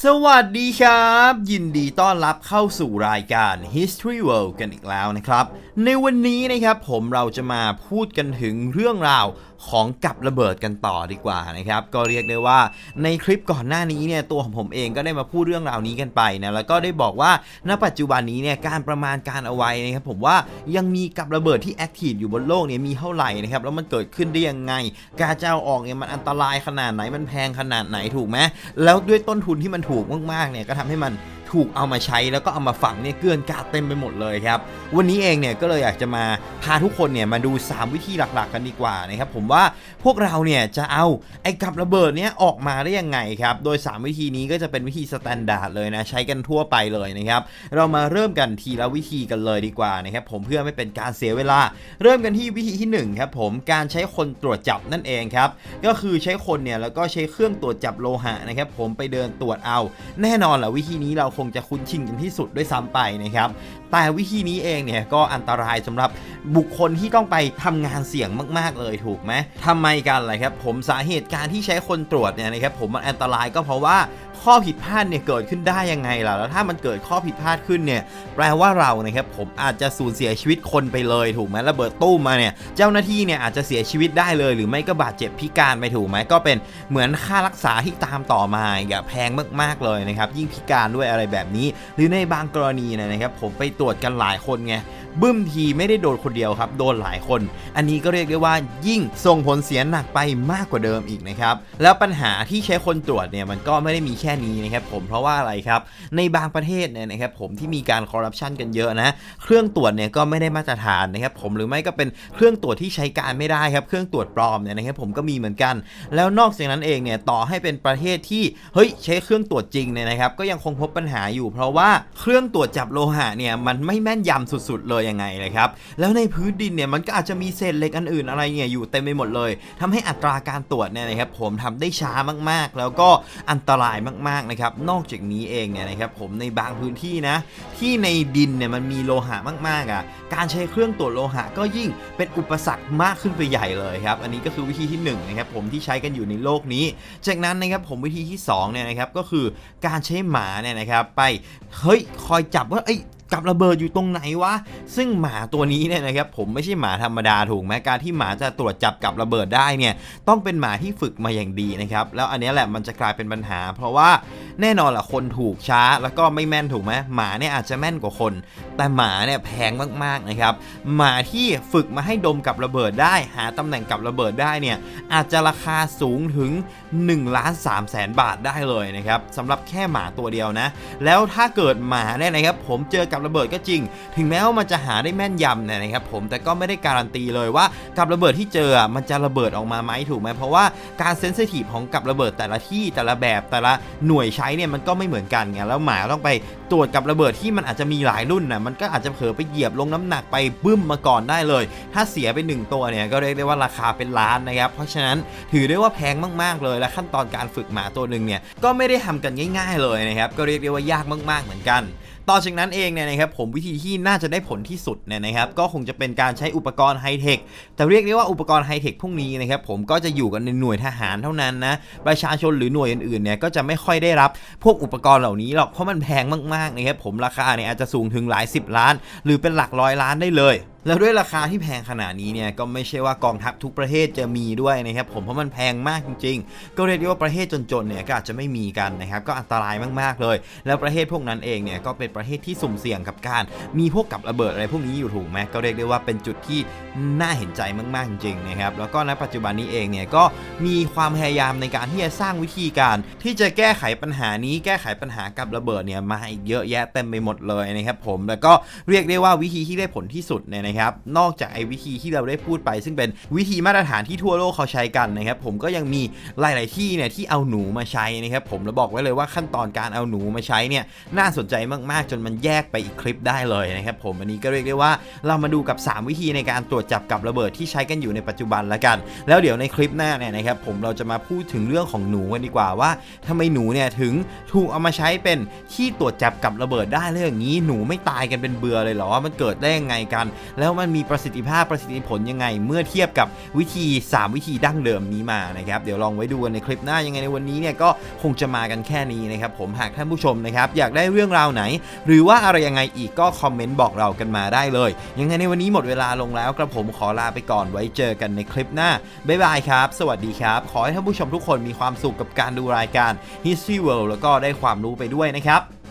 สวัสดีครับ ยินดีต้อนรับเข้าสู่รายการ History World กันอีกแล้วนะครับ ในวันนี้นะครับผมเราจะมาพูดกันถึงเรื่องราว ของกับระเบิดกันต่อดีกว่านะครับก็เรียกได้ว่าในคลิปก่อนหน้านี้เนี่ยตัวของผมเองก็ได้มาพูดเรื่องราวนี้กันไปนะแล้วก็ได้บอกว่าณปัจจุบันนี้เนี่ยการประมาณการเอาไว้นะครับผมว่ายังมีกับระเบิดที่แอคทีฟอยู่บนโลกเนี่ยมีเท่าไหร่นะครับแล้วมันเกิดขึ้นได้ยังไง การจะเอาออกเนี่ยมันอันตรายขนาดไหนมันแพงขนาดไหนถูกไหมแล้วด้วยต้นทุนที่มันถูกมากๆเนี่ยก็ทำให้มัน ถูกเอามาใช้แล้วก็เอามาฝังเนี่ยเกลื่อนกาดเต็มไปหมดเลยครับ วันนี้เองเนี่ยก็เลยอยากจะมาพาทุกคนเนี่ยมาดู 3 วิธีหลักๆ กันดีกว่านะครับผมว่าพวกเราเนี่ยจะเอาไอ้กับระเบิดเนี่ยออกมาได้ยังไงครับโดย 3 วิธีนี้ก็จะเป็นวิธีสแตนดาร์ดเลยนะใช้กันทั่วไปเลยนะครับเรามาเริ่มกันทีละวิธีกันเลยดีกว่านะครับผมเพื่อไม่เป็นการเสียเวลา เริ่มกันที่วิธีที่หนึ่งครับผมการใช้คนตรวจจับนั่นเองครับก็คือใช้คนเนี่ยแล้วก็ใช้เครื่องตรวจจับโลหะนะครับผมไปเดินตรวจเอา แน่นอนแหละวิธีนี้เราคงจะคุ้นชินกันที่สุดด้วยซ้ำไปนะครับ แต่วิธีนี้เองเนี่ยก็อันตรายสำหรับบุคคลที่ต้องไปทำงานเสี่ยงมาก ๆ เลยถูกไหมทำไมกันล่ะครับ ผมสาเหตุการที่ใช้คนตรวจเนี่ยนะครับผมมันอันตรายก็เพราะว่า ข้อผิดพลาดเนี่ยเกิดขึ้นได้ยังไงล่ะ แล้วถ้ามันเกิดข้อผิดพลาดขึ้นเนี่ยแปลว่าเรานะครับผมอาจจะสูญเสียชีวิตคนไปเลยถูกไหมระเบิดตู้มมาเนี่ยเจ้าหน้าที่เนี่ยอาจจะเสียชีวิตได้เลย หรือไม่ก็บาดเจ็บพิการไปถูกไหมก็เป็นเหมือนค่ารักษาที่ตามต่อมาอย่าแพงมากๆเลยนะครับยิ่งพิการด้วยอะไรแบบนี้ หรือในบางกรณีนะครับผมไปตรวจกันหลายคนไง บึ้มทีไม่ได้โดนคนเดียวครับ โดนหลายคน อันนี้ก็เรียกได้ว่ายิ่งส่งผลเสียหนักไปมากกว่าเดิมอีกนะครับ แล้วปัญหาที่ใช้คนตรวจเนี่ยมันก็ไม่ได้มีแค่นี้นะครับผมเพราะว่าอะไรครับ ในบางประเทศเนี่ยนะครับผมที่มีการคอร์รัปชันกันเยอะนะ เครื่องตรวจเนี่ยก็ไม่ได้มาตรฐานนะครับผมหรือไม่ก็เป็นเครื่องตรวจที่ใช้การไม่ได้ครับ เครื่องตรวจปลอมเนี่ยนะครับผมก็มีเหมือนกัน แล้วนอกจากนั้นเองเนี่ยต่อให้เป็นประเทศที่เฮ้ยใช้เครื่องตรวจจริงเนี่ยนะครับก็ยังคงพบปัญหาอยู่ เพราะว่าเครื่องตรวจจับโลหะเนี่ยมันไม่แม่นยำสุด ๆ เลยยังไงเลยครับ แล้วในพื้นดินเนี่ยมันก็อาจจะมีเศษเหล็กอันอื่นอะไรเนี่ยอยู่เต็มไปหมดเลยทำให้อัตราการตรวจเนี่ยนะครับผมทำได้ช้ามากๆ แล้วก็อันตรายมากๆนะครับนอกจากนี้เองเนี่ยนะครับผมในบางพื้นที่นะที่ในดินเนี่ยมันมีโลหะมากๆอะการใช้เครื่องตรวจโลหะก็ยิ่งเป็นอุปสรรคมากขึ้นไปใหญ่เลยครับอันนี้ก็คือวิธีที่หนึ่งนะครับผมที่ใช้กันอยู่ในโลกนี้ จากนั้นนะครับผมวิธีที่สองเนี่ยนะครับก็คือการใช้หมาเนี่ยนะครับไปเฮ้ยคอยจับว่าไอ้ กับระเบิดอยู่ตรงไหนวะ ซึ่งหมาตัวนี้เนี่ยนะครับผมไม่ใช่หมาธรรมดาถูกไหมการที่หมาจะตรวจจับกับระเบิดได้เนี่ยต้องเป็นหมาที่ฝึกมาอย่างดีนะครับแล้วอันนี้แหละมันจะกลายเป็นปัญหา เพราะว่าแน่นอนแหละคนถูกช้าแล้วก็ไม่แม่นถูกไหมหมาเนี่ยอาจจะแม่นกว่าคน แต่หมาเนี่ยแพงมากๆนะครับหมาที่ฝึกมาให้ดมกับระเบิดได้ หาตำแหน่งกับระเบิดได้เนี่ยอาจจะราคาสูงถึง1ล้าน3แสนบาทได้เลยนะครับสำหรับแค่หมาตัวเดียวนะ แล้วถ้าเกิดหมาเนี่ยนะครับผมเจอกับระเบิดก็จริง ถึงแม้ว่ามันจะหาได้แม่นยำเนี่ยนะครับผมแต่ก็ไม่ได้การันตีเลยว่ากับระเบิดที่เจอมันจะระเบิดออกมาไหมถูกไหมเพราะว่าการเซนซิทีฟของกับระเบิดแต่ละที่แต่ละแบบแต่ละหน่วยใช้เนี่ยมันก็ไม่เหมือนกันไงแล้วหมาต้องไปตรวจกับระเบิดที่มันอาจจะมีหลายรุ่นนะมันก็อาจจะเผลอไปเหยียบลงน้ำหนักไปบึ้มมาก่อนได้เลย ถ้าเสียไปหนึ่งตัวเนี่ยก็เรียกได้ว่าราคาเป็นล้านนะครับเพราะฉะนั้นถือได้ว่าแพงมากๆเลยและขั้นตอนการฝึกหมาตัวหนึ่งเนี่ยก็ไม่ได้ทำกันง่าย ๆเลยนะครับก็เรียกได้ว่ายากมาก ๆเหมือนกันต่อจากนั้นเองเนี่ยนะครับผมวิธีที่น่าจะได้ผลที่สุดเนี่ยนะครับก็คงจะเป็นการใช้อุปกรณ์ไฮเทคแต่เรียกได้ว่าอุปกรณ์ไฮเทคพวกนี้นะครับผมก็จะอยู่กันในหน่วยทหารเท่านั้นนะประชาชนหรือหน่วยอื่นๆเนี่ยก็จะไม่ค่อยได้รับพวกอุปกรณ์เหล่านี้หรอกเพราะมันแพงมากๆนะครับผมราคาเนี่ยอาจจะสูงถึงหลาย 10 ล้าน หรือเป็นหลักร้อยล้านได้เลย แล้วด้วยราคาที่แพงขนาดนี้เนี่ยก็ไม่ใช่ว่ากองทัพทุกประเทศจะมีด้วยนะครับผมเพราะมันแพงมากจริง ๆ ก็เรียกได้ว่าประเทศจนๆเนี่ยก็อาจจะไม่มีกันนะครับก็อันตรายมากๆเลย แล้วประเทศพวกนั้นเองเนี่ยก็เป็นประเทศที่สุ่มเสี่ยงกับการ มีพวกกับระเบิดอะไรพวกนี้อยู่ถูกไหมก็เรียกได้ว่าเป็นจุดที่น่าเห็นใจมากๆจริงๆนะครับแล้วก็ณปัจจุบันนี้เองเนี่ยก็มีความพยายามในการที่จะสร้างวิธีการ ที่จะแก้ไขปัญหานี้แก้ไขปัญหากับระเบิดเนี่ยมาอีกเยอะแยะเต็มไปหมดเลยนะครับผมแล้วก็เรียกได้ว่าวิธีที่ได้ผลที่สุดเนี่ยนะครับ นอกจากไอ้วิธีที่เราได้พูดไป ซึ่งเป็นวิธีมาตรฐานที่ทั่วโลกเขาใช้กันนะครับ ผมก็ยังมีหลาย ๆ ที่เนี่ยที่เอาหนูมาใช้นะครับผมแล้วบอกไว้เลยว่าขั้นตอนการเอาหนูมาใช้เนี่ยน่าสนใจมาก ๆ จนมันแยกไปอีกคลิปได้เลยนะครับผมอันนี้ก็เรียกได้ว่าเรามาดูกับ 3 วิธีในการตรวจจับกับระเบิดที่ใช้กันอยู่ในปัจจุบันละกัน แล้วเดี๋ยวในคลิปหน้าเนี่ยนะครับผมเราจะมาพูดถึงเรื่องของหนูกันดีกว่าว่าทำไมหนูเนี่ยถึงถูกเอามาใช้เป็นที่ตรวจจับกับระเบิดได้เลยอย่างนี้หนูไม่ตายกันเป็นเบื่อเลยเหรอว่ามันเกิดได้ยังไงกันแล้วมันมีประสิทธิภาพประสิทธิผลยังไง เมื่อเทียบกับวิธี 3 วิธีดั้งเดิมนี้มานะครับเดี๋ยวลองไว้ดูกันในคลิปหน้ายังไงในวันนี้เนี่ยก็คงจะมากันแค่นี้นะครับผมหากท่านผู้ชมนะครับอยากได้เรื่องราวไหน หรือว่าอะไรยังไงอีกก็คอมเมนต์บอกเรากันมาได้เลย ยังไงในวันนี้หมดเวลาลงแล้วกระผมขอลาไปก่อนไว้เจอกันในคลิปหน้าบ๊ายบายครับ สวัสดีครับ ขอให้ท่านผู้ชมทุกคนมีความสุขกับการดูรายการ History World แล้วก็ได้ความรู้ไปด้วยนะครับ